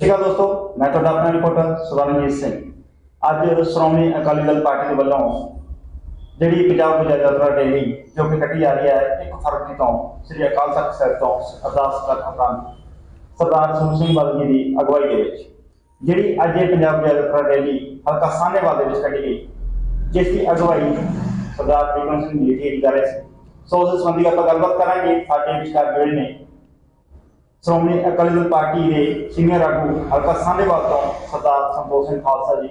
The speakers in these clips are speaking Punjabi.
ਸਤਿ ਸ਼੍ਰੀ ਅਕਾਲ ਦੋਸਤੋ ਮੈਂ ਤੁਹਾਡਾ ਆਪਣਾ ਰਿਪੋਰਟਰ ਸਵਰਨਜੀਤ ਸਿੰਘ ਅੱਜ ਸ਼੍ਰੋਮਣੀ ਅਕਾਲੀ ਦਲ ਪਾਰਟੀ ਦੇ ਵੱਲੋਂ ਜਿਹੜੀ ਪੰਜਾਬ ਵਿਜੈ ਯਾਤਰਾ ਰੈਲੀ ਜੋ ਕਿ ਕੱਢੀ ਜਾ ਰਹੀ ਹੈ 1 ਫਰਵਰੀ ਤੋਂ ਸ੍ਰੀ ਅਕਾਲ ਤਖਤ ਸਾਹਿਬ ਤੋਂ ਅਰਦਾਸ ਕਰਤਾਨ ਸਰਦਾਰ ਸੂਰ ਸਿੰਘ ਬਾਦਲ ਜੀ ਦੀ ਅਗਵਾਈ ਦੇ ਵਿੱਚ ਜਿਹੜੀ ਅੱਜ ਇਹ ਪੰਜਾਬ ਵਿਜੈ ਯਾਤਰਾ ਰੈਲੀ ਹਲਕਾ ਸਾਹਨੇਵਾਲ ਦੇ ਵਿੱਚ ਕੱਢੀ ਗਈ ਜਿਸ ਦੀ ਅਗਵਾਈ ਸਰਦਾਰ ਬਿਕਰਮ ਸਿੰਘ ਮੀਠੀ ਜੀ ਕਰ ਰਹੇ ਸੀ ਸੋ ਉਸ ਸੰਬੰਧੀ ਆਪਾਂ ਗੱਲਬਾਤ ਕਰਾਂਗੇ ਸਾਡੇ ਵਿਚਕਾਰ ਜਿਹੜੇ ਨੇ ਸ਼੍ਰੋਮਣੀ ਅਕਾਲੀ ਦਲ ਪਾਰਟੀ ਦੇ ਸੀਨੀਅਰ ਆਗੂ ਹਲਕਾ ਸਾਹਨੇਵਾਲ ਤੋਂ ਸਰਦਾਰ ਸੰਤੋਖ ਸਿੰਘ ਖਾਲਸਾ ਜੀ।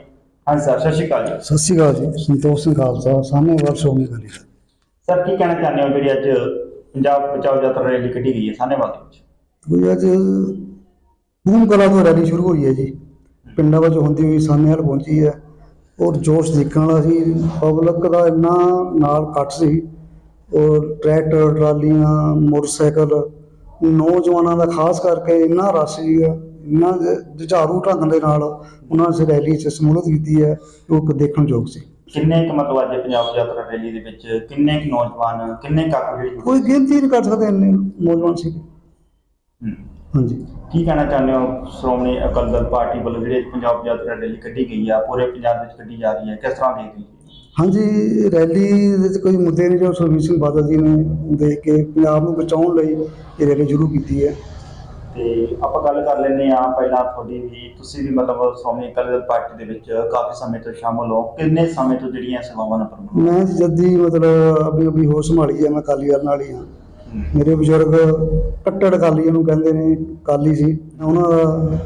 ਹਾਂਜੀ ਸਰ ਸਤਿ ਸ਼੍ਰੀ ਅਕਾਲ ਜੀ। ਸਤਿ ਸ਼੍ਰੀ ਅਕਾਲ ਜੀ। ਸੰਤੋਖ ਸਿੰਘ ਖਾਲਸਾ ਵਾਰ ਸ਼੍ਰੋਮਣੀ ਅਕਾਲੀ ਦਲ। ਸਰ ਕੀ ਕਹਿਣਾ ਚਾਹੁੰਦੇ ਹੋ ਜਿਹੜੀ ਅੱਜ ਪੰਜਾਬ ਬਚਾਓ ਯਾਤਰਾ ਰੈਲੀ ਕੱਢੀ ਗਈ ਹੈ ਸਾਹਨੇਵਾਲ ਦੇ ਵਿੱਚ? ਕੋਈ ਅੱਜ ਬੂਮ ਕਲਾ ਤੋਂ ਰੈਲੀ ਸ਼ੁਰੂ ਹੋਈ ਹੈ ਜੀ। ਪਿੰਡਾਂ ਵਿੱਚ ਹੁੰਦੀ ਹੋਈ ਸਾਹਮਣੇ ਪਹੁੰਚੀ ਹੈ। ਔਰ ਜੋਸ਼ ਦੇਖਣ ਵਾਲਾ ਸੀ ਪਬਲਿਕ ਦਾ ਇੰਨਾ ਨਾਲ ਕੱਟ ਸੀ। ਔਰ ਟਰੈਕਟਰ ਟਰਾਲੀਆਂ ਮੋਟਰਸਾਈਕਲ ਨੌਜਵਾਨਾਂ ਦਾ ਖਾਸ ਕਰਕੇ ਇੰਨਾ ਰਸ਼ ਸੀਗਾ ਇੰਨਾ ਜੁਝਾਰੂ ਢੰਗ ਦੇ ਨਾਲ ਉਹਨਾਂ ਨੇ ਰੈਲੀ 'ਚ ਸਮੂਲਤ ਕੀਤੀ ਹੈ ਕਿ ਦੇਖਣ ਯੋਗ ਸੀ। ਕਿੰਨੇ ਕੁ ਮਤਲਬ ਅੱਜ ਪੰਜਾਬ ਯਾਤਰਾ ਰੈਲੀ ਦੇ ਵਿੱਚ ਕਿੰਨੇ ਕੁ ਨੌਜਵਾਨ ਕਿੰਨੇ ਕਾਕੂ ਜਿਹੜੇ ਕੋਈ ਗਿਣਤੀ ਨਹੀਂ ਕਰ ਸਕਦੇ ਇੰਨੇ ਨੌਜਵਾਨ ਸੀ। ਹਾਂਜੀ। ਕੀ ਕਹਿਣਾ ਚਾਹੁੰਦੇ ਹੋ ਸ਼੍ਰੋਮਣੀ ਅਕਾਲੀ ਦਲ ਪਾਰਟੀ ਵੱਲੋਂ ਜਿਹੜੀ ਪੰਜਾਬ ਯਾਤਰਾ ਰੈਲੀ ਕੱਢੀ ਗਈ ਆ ਪੂਰੇ ਪੰਜਾਬ ਵਿੱਚ ਕੱਢੀ ਜਾ ਰਹੀ ਹੈ ਕਿਸ ਤਰ੍ਹਾਂ ਦੇਖਦੇ ਹੋ? ਹਾਂਜੀ ਰੈਲੀ ਦੇ ਵਿੱਚ ਕੋਈ ਮੁੱਦੇ ਨਹੀਂ ਜੋ ਸੁਖਬੀਰ ਸਿੰਘ ਬਾਦਲ ਜੀ ਨੇ ਦੇਖ ਕੇ ਪੰਜਾਬ ਨੂੰ ਬਚਾਉਣ ਲਈ ਇਹ ਰੈਲੀ ਸ਼ੁਰੂ ਕੀਤੀ ਹੈ। ਤੇ ਆਪਾਂ ਗੱਲ ਕਰ ਲੈਂਦੇ ਆ ਪਹਿਲਾਂ ਤੁਹਾਡੀ ਵੀ ਤੁਸੀਂ ਵੀ ਮਤਲਬ ਸ਼੍ਰੋਮਣੀ ਅਕਾਲੀ ਦਲ ਪਾਰਟੀ ਦੇ ਵਿੱਚ ਕਾਫੀ ਸਮੇਂ ਤੋਂ ਸ਼ਾਮਲ ਹੋ। ਕਿੰਨੇ ਸਮੇਂ ਤੋਂ ਜਿਹੜੀਆਂ ਸੇਵਾਵਾਂ ਨਿਭਾਉਂਦੇ ਮੈਂ ਜੱਦੀ ਮਤਲਬ ਆਪਣੀ ਆਪਣੀ ਹੋਸ਼ ਸੰਭਾਲੀ ਹੈ ਮੈਂ ਅਕਾਲੀ ਦਲ ਨਾਲ ਹੀ ਹਾਂ। ਮੇਰੇ ਬਜ਼ੁਰਗ ਕੱਟੜ ਅਕਾਲੀਆਂ ਨੂੰ ਕਹਿੰਦੇ ਨੇ ਅਕਾਲੀ ਸੀ। ਉਹਨਾਂ ਦਾ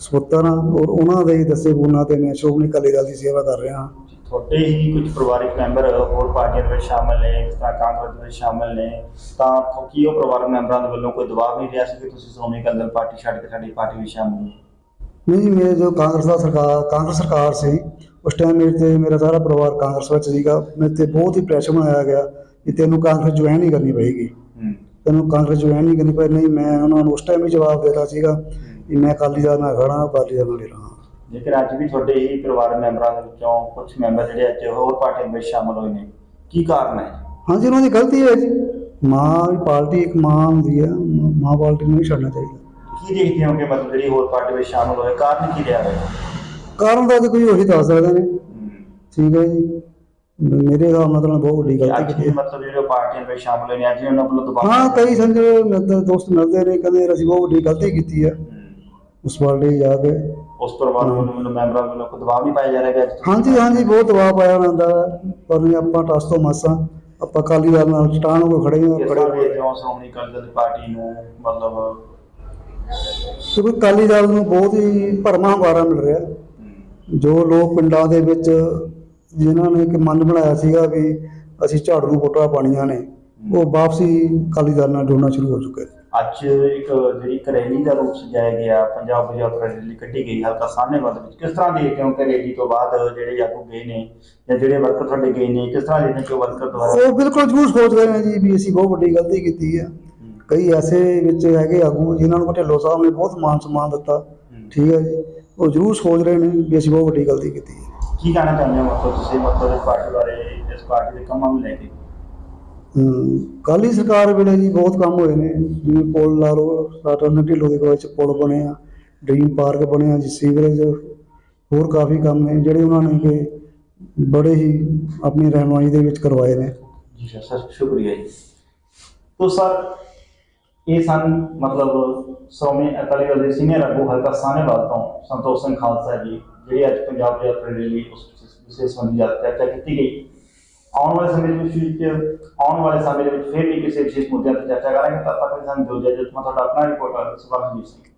ਸਪੁੱਤਰ ਹਾਂ ਔਰ ਉਹਨਾਂ ਦੇ ਹੀ ਦੱਸੇ ਗੁਣਾਂ ਤੇ ਮੈਂ ਸ਼੍ਰੋਮਣੀ ਅਕਾਲੀ ਦਲ ਦੀ ਸੇਵਾ ਕਰ ਰਿਹਾ ਹਾਂ। ਤੁਹਾਡੇ ਹੀ ਕੁਝ ਪਰਿਵਾਰਕ ਮੈਂਬਰ ਹੋਰ ਪਾਰਟੀਆਂ ਦੇ ਵਿੱਚ ਸ਼ਾਮਲ ਨੇ ਜਿਸ ਤਰ੍ਹਾਂ ਕਾਂਗਰਸ ਦੇ ਵਿੱਚ ਸ਼ਾਮਲ ਨੇ ਤਾਂ ਕੀ ਉਹ ਪਰਿਵਾਰਕ ਮੈਂਬਰਾਂ ਦੇ ਵੱਲੋਂ ਕੋਈ ਦਬਾਅ ਨਹੀਂ ਰਿਹਾ ਸੀ ਕਿ ਤੁਸੀਂ ਸ਼੍ਰੋਮਣੀ ਅਕਾਲੀ ਪਾਰਟੀ ਛੱਡ ਕੇ ਸਾਡੀ ਪਾਰਟੀ ਵਿੱਚ ਸ਼ਾਮਲ ਹੋ? ਨਹੀਂ ਮੇਰੇ ਜੋ ਕਾਂਗਰਸ ਦਾ ਸਰਕਾਰ ਕਾਂਗਰਸ ਸਰਕਾਰ ਸੀ ਉਸ ਟਾਈਮ ਮੇਰੇ ਤੇ ਮੇਰਾ ਸਾਰਾ ਪਰਿਵਾਰ ਕਾਂਗਰਸ ਵਿੱਚ ਸੀਗਾ। ਮੇਰੇ ਤੇ ਬਹੁਤ ਹੀ ਪ੍ਰੈਸ਼ਰ ਬਣਾਇਆ ਗਿਆ ਕਿ ਤੈਨੂੰ ਕਾਂਗਰਸ ਜੁਆਇਨ ਨਹੀਂ ਕਰਨੀ ਪਏਗੀ। ਤੈਨੂੰ ਕਾਂਗਰਸ ਜੁਆਇਨ ਨਹੀਂ ਕਰਨੀ ਪਈ ਨਹੀਂ ਮੈਂ ਉਹਨਾਂ ਨੂੰ ਉਸ ਟਾਈਮ ਹੀ ਜਵਾਬ ਦੇਤਾ ਸੀਗਾ ਕਿ ਮੈਂ ਅਕਾਲੀ ਦਲ ਨਾਲ ਖੜਾ ਅਕਾਲੀ ਦਲ ਨਾਲ ਹੀ ਰਹਾਂ ਜੇਕਰ ਅੱਜ ਵੀ ਤੁਹਾਡੇ ਹੀ ਪਰਿਵਾਰਕ ਮੈਂਬਰਾਂ ਦੇ ਵਿੱਚੋਂ ਕੁਝ ਮੈਂਬਰ ਜਿਹੜੇ ਅੱਜ ਹੋਰ ਪਾਰਟੀਆਂ ਦੇ ਵਿੱਚ ਸ਼ਾਮਲ ਹੋਏ ਨੇ ਕੀ ਕਾਰਨ ਹੈ? ਹਾਂਜੀ ਉਹਨਾਂ ਦੀ ਗਲਤੀ ਹੈ ਜੀ। ਮਾਂ ਦੀ ਪਾਰਟੀ ਇੱਕ ਮਾਂ ਹੁੰਦੀ ਹੈ ਮ- ਪਾਰਟੀ ਨੂੰ ਨਹੀਂ ਛੱਡਣਾ ਚਾਹੀਦਾ। ਕੀ ਦੇਖਦੇ ਹੋ ਕਿ ਮਤਲਬ ਜਿਹੜੀ ਹੋਰ ਪਾਰਟੀ ਵਿੱਚ ਸ਼ਾਮਲ ਹੋਏ ਕਾਰਨ ਕੀ ਰਿਹਾ ਹੈ? ਕਾਰਨ ਦਾ ਤਾਂ ਕੋਈ ਉਹੀ ਦੱਸ ਸਕਦੇ ਨੇ। ਠੀਕ ਹੈ ਜੀ। ਮੇਰੇ ਨਾਲ ਤਾਂ ਬਹੁਤ ਵੱਡੀ ਗਲਤੀ ਕੀਤੀ ਦੀ ਮਤਲਬ ਜਿਹੜੇ ਪਾਰਟੀਆਂ ਵਿੱਚ ਸ਼ਾਮਲ ਹੋਏ ਨੇ ਅੱਜ ਉਹਨਾਂ ਵੱਲੋਂ ਦਬਾਅ ਹਾਂ ਕਈ ਸੰਜੇ ਦੋਸਤ ਮਿਲਦੇ ਨੇ ਕਹਿੰਦੇ ਅਸੀਂ ਬਹੁਤ ਵੱਡੀ ਗਲਤੀ ਕੀਤੀ ਹੈ। ਹੂੰ। ਉਸ ਪਾਰਟੀ ਜਾ ਕੇ ਉਸ ਪਰਿਵਾਰ ਵੱਲੋਂ ਮੈਨੂੰ ਮੈਂਬਰਾਂ ਵੱਲੋਂ ਕੋਈ ਦਬਾਅ ਨਹੀਂ ਪਾਇਆ ਜਾ ਰਿਹਾ ਕਿ ਅੱਜ ਹਾਂਜੀ ਹਾਂਜੀ ਬਹੁਤ ਦਬਾਅ ਪਾਇਆ ਉਹਨਾਂ ਦਾ ਪਰ ਨਹੀਂ ਆਪਾਂ ਟਸ ਤੋਂ ਮਾਸਾਂ। ਆਪਾਂ ਅਕਾਲੀ ਦਲ ਨਾਲ ਚਟਾਨ ਹੋ ਕੇ ਖੜੇ ਹਾਂ ਖੜੇ ਹੋਏ ਹੋ। ਸ਼੍ਰੋਮਣੀ ਅਕਾਲੀ ਦਲ ਦੀ ਪਾਰਟੀ ਨੂੰ ਮਤਲਬ ਕਿਉਂਕਿ ਅਕਾਲੀ ਦਲ ਨੂੰ ਬਹੁਤ ਹੀ ਭਰਮਾ ਵਾਰਾ ਮਿਲ ਰਿਹਾ। ਜੋ ਲੋਕ ਪਿੰਡਾਂ ਦੇ ਵਿੱਚ ਜਿਨ੍ਹਾਂ ਨੇ ਕਿ ਮਨ ਬਣਾਇਆ ਸੀਗਾ ਵੀ ਅਸੀਂ ਝਾੜੂ ਨੂੰ ਵੋਟਾਂ ਪਾਣੀਆਂ ਨੇ ਉਹ ਵਾਪਸੀ ਅਕਾਲੀ ਦਲ ਨਾਲ ਜੁੜਨਾ ਸ਼ੁਰੂ ਹੋ ਚੁੱਕੇ ਅੱਜ ਇੱਕ ਜਿਹੜੀ ਇੱਕ ਰੈਲੀ ਦਾ ਰੂਪ ਸਜਾਇਆ ਗਿਆ ਪੰਜਾਬ ਯਾਤਰਾ ਰੈਲੀ ਕੱਢੀ ਗਈ ਹਲਕਾ ਸਾਹਨੇਵਾਲ ਵਿੱਚ ਕਿਸ ਤਰ੍ਹਾਂ ਦੇਖਦੇ ਹੋ ਕਿ ਰੈਲੀ ਤੋਂ ਬਾਅਦ ਜਿਹੜੇ ਆਗੂ ਗਏ ਨੇ ਜਾਂ ਜਿਹੜੇ ਵਰਕਰ ਤੁਹਾਡੇ ਗਏ ਨੇ ਕਿਸ ਤਰ੍ਹਾਂ ਹੋ ਕਿ ਉਹ ਵਰਕਰ ਦੁਆਰਾ? ਉਹ ਬਿਲਕੁਲ ਜ਼ਰੂਰ ਸੋਚ ਰਹੇ ਨੇ ਜੀ ਵੀ ਅਸੀਂ ਬਹੁਤ ਵੱਡੀ ਗਲਤੀ ਕੀਤੀ ਹੈ ਕਈ ਐਸੇ ਵਿੱਚ ਹੈਗੇ ਆਗੂ ਜਿਨ੍ਹਾਂ ਨੂੰ ਢਿੱਲੋਂ ਸਾਹਿਬ ਨੇ ਬਹੁਤ ਮਾਨ ਸਨਮਾਨ ਦਿੱਤਾ। ਠੀਕ ਹੈ ਜੀ। ਉਹ ਜ਼ਰੂਰ ਸੋਚ ਰਹੇ ਨੇ ਵੀ ਅਸੀਂ ਬਹੁਤ ਵੱਡੀ ਗਲਤੀ ਕੀਤੀ। ਹੈ ਕੀ ਕਹਿਣਾ ਚਾਹੁੰਦੇ ਹੋ ਤੁਸੀਂ ਮਤਲਬ ਇਸ ਪਾਰਟੀ ਬਾਰੇ ਇਸ ਪਾਰਟੀ ਦੇ ਕੰਮਾਂ ਨੂੰ ਲੈ ਕੇ? ਕਾਲੀ ਸਰਕਾਰ ਵੇਲੇ ਜੀ ਬਹੁਤ ਕੰਮ ਹੋਏ ਨੇ, ਜਿਵੇਂ ਪੁਲ ਲਾ ਲਓ ਸਾਟਰ ਢਿੱਲੋਂ ਦੇ ਵਿੱਚ ਪੁਲ ਬਣੇ ਡ੍ਰੀਮ ਪਾਰਕ ਬਣਿਆ ਜੀ ਸੀਵਰੇਜ, ਹੋਰ ਕਾਫੀ ਕੰਮ ਨੇ ਜਿਹੜੇ ਉਹਨਾਂ ਨੇ ਕਿ ਬੜੇ ਹੀ ਆਪਣੀ ਰਹਿਨੁਮਾਈ ਦੇ ਵਿੱਚ ਕਰਵਾਏ ਨੇ। ਜੀ ਸਰ ਸ਼ੁਕਰੀਆ ਜੀ। ਤੋ ਸਰ, ਇਹ ਸਨ ਮਤਲਬ ਸ਼੍ਰੋਮਣੀ ਅਕਾਲੀ ਦਲ ਦੇ ਸੀਨੀਅਰ ਆਗੂ ਹਲਕਾ ਸਾਹਨੇਵਾਲ ਤੋਂ ਸੰਤੋਖ ਸਿੰਘ ਖਾਲਸਾ ਜੀ, ਜਿਹੜੀ ਅੱਜ ਪੰਜਾਬ ਦੀ ਯਾਤਰਾ ਲਈ ਉਸ ਵਿਸ਼ੇਸ਼ ਸੰਬੰਧੀ ਜਾ- ਚਰਚਾ ਕੀਤੀ ਗਈ। ਆਉਣ ਵਾਲੇ ਸਮੇਂ ਦੇ ਵਿੱਚ ਆਉਣ ਵਾਲੇ ਸਮੇਂ ਦੇ ਵਿੱਚ ਫਿਰ ਵੀ ਕਿਸੇ ਵਿਸ਼ੇਸ਼ ਮੁੱਦਿਆਂ ਤੇ ਚਰਚਾ ਕਰਾਂਗੇ। ਤਦ ਤੱਕ ਲਈ ਸਾਨੂੰ ਦਿਓ ਇਜਾਜ਼ਤ ਤੁਹਾਡਾ ਆਪਣਾ ਰਿਪੋਰਟਰ ਸੁਭਾਸ਼ ਸਿੰਘ